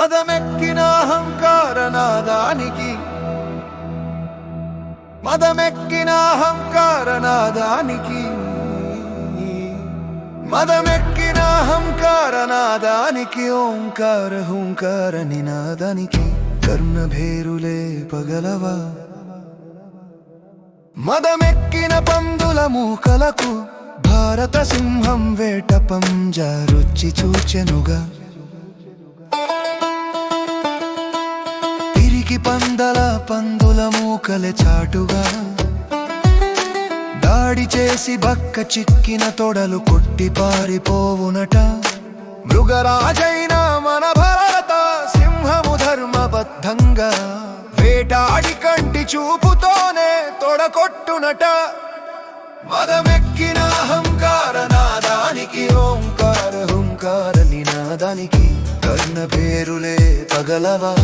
మదమెక్కిన అహంకార నాదానికి మదమెక్కిన అహంకార నాదానికి మదమెక్కిన అహంకార నాదానికి ఓంకార హుంకార నినాదానికి కర్ణభేరులే పగలవా? మదమెక్కిన పందుల మూకలకు భారత సింహం వేట పంజా రుచి చూచెనుగా. పిరికి పందల పందుల మూకలే చాటుగా. దాడి చేసి బక్క చిక్కిన తొడలు కొట్టి పారిపోవునట. మృగరాజైన మన భరత సింహము ధర్మబద్ధంగా వేటాడి కంటి చూపుతోనే తొడకొట్టునట. మదమెక్కిన అహంకార నాదానికి ఓంకార హుంకార నినాదానికి కర్ణ పేరులే పగలవా?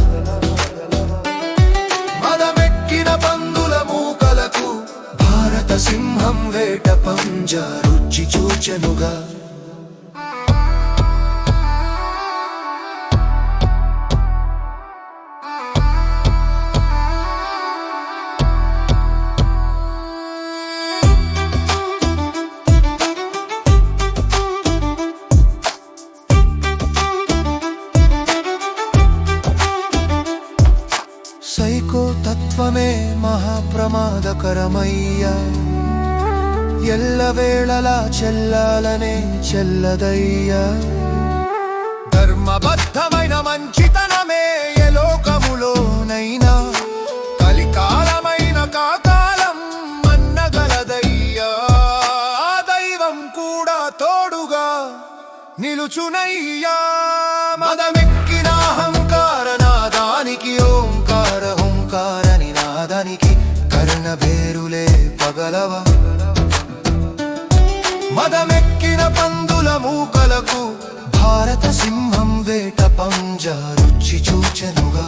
సింహం వేట పంజా రుచి చూచెనుగా. సైకో తత్వమే మహాప్రమాదకరమయ్యా. ఎల్లవేళలా చెల్లాలనే చెల్లదయ్యా ధర్మబద్ధమైన మంచితనమే ఏ లోకములోనైనా కలికాలమైన కాకాలం మన్నగలదయ్యా ఆ దైవం కూడా తోడుగా నిలుచునయ్యా మదమెక్కిన పందుల మూకలకు భారత సింహం వేట పంజా రుచి చూచెనుగా.